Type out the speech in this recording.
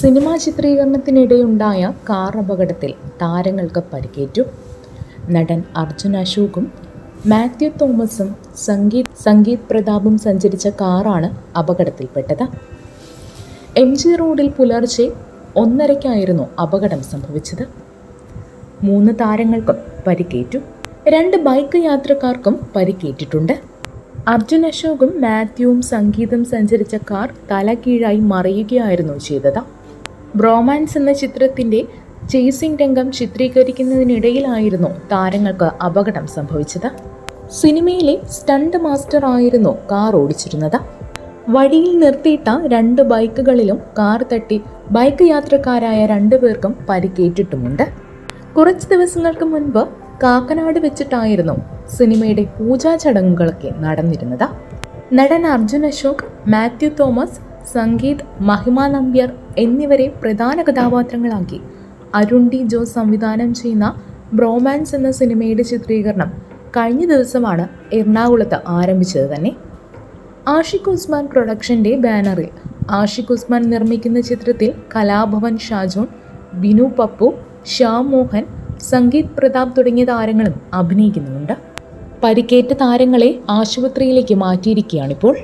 Cinema ചിത്രീകരണത്തിനിടെയുണ്ടായ car അപകടത്തിൽ താരങ്ങൾക്ക് പരിക്കേറ്റു. നടൻ അർജുൻ അശോകും മാത്യു തോമസും സംഗീത് സംഗീത് പ്രതാപും സഞ്ചരിച്ച കാറാണ് അപകടത്തിൽപ്പെട്ടത്. എം ജി റോഡിൽ പുലർച്ചെ ഒന്നരയ്ക്കായിരുന്നു അപകടം സംഭവിച്ചത്. മൂന്ന് താരങ്ങൾക്കും പരിക്കേറ്റു. രണ്ട് ബൈക്ക് യാത്രക്കാർക്കും പരിക്കേറ്റിട്ടുണ്ട്. അർജുൻ അശോകും മാത്യുവും സംഗീതം സഞ്ചരിച്ച കാർ തലകീഴായി മറിയുകയായിരുന്നു ചെയ്തത്. ബ്രോമാൻസ് എന്ന ചിത്രത്തിന്റെ ചേസിംഗ് രംഗം ചിത്രീകരിക്കുന്നതിനിടയിലായിരുന്നു താരങ്ങൾക്ക് അപകടം സംഭവിച്ചത്. സിനിമയിലെ സ്റ്റണ്ട് മാസ്റ്റർ ആയിരുന്നു കാർ ഓടിച്ചിരുന്നത്. വഴിയിൽ നിർത്തിയിട്ട രണ്ട് ബൈക്കുകളിലും കാർ തട്ടി ബൈക്ക് യാത്രക്കാരായ രണ്ടുപേർക്കും പരിക്കേറ്റിട്ടുമുണ്ട്. കുറച്ച് ദിവസങ്ങൾക്ക് മുൻപ് കാക്കനാട് വെച്ചിട്ടായിരുന്നു സിനിമയുടെ പൂജാ ചടങ്ങുകളൊക്കെ നടന്നിരുന്നത്. നടൻ അർജുൻ അശോക് മാത്യു തോമസ് സംഗീത് മഹിമ നമ്പ്യർ എന്നിവരെ പ്രധാന കഥാപാത്രങ്ങളാക്കി. അരുൺ ഡി ജോസ് സംവിധാനം ചെയ്യുന്ന ബ്രോമാൻസ് എന്ന സിനിമയുടെ ചിത്രീകരണം കഴിഞ്ഞ ദിവസമാണ് എറണാകുളത്ത് ആരംഭിച്ചത് തന്നെ. ആഷിഖ് ഉസ്മാൻ പ്രൊഡക്ഷന്റെ ബാനറിൽ ആഷിഖ് ഉസ്മാൻ നിർമ്മിക്കുന്ന ചിത്രത്തിൽ കലാഭവൻ ഷാജോൺ ബിനു പപ്പു ശ്യാം മോഹൻ സംഗീത് പ്രതാപ് തുടങ്ങിയ താരങ്ങളും അഭിനയിക്കുന്നുണ്ട് പരിക്കേറ്റ താരങ്ങളെ ആശുപത്രിയിലേക്ക് മാറ്റിയിരിക്കുകയാണിപ്പോൾ.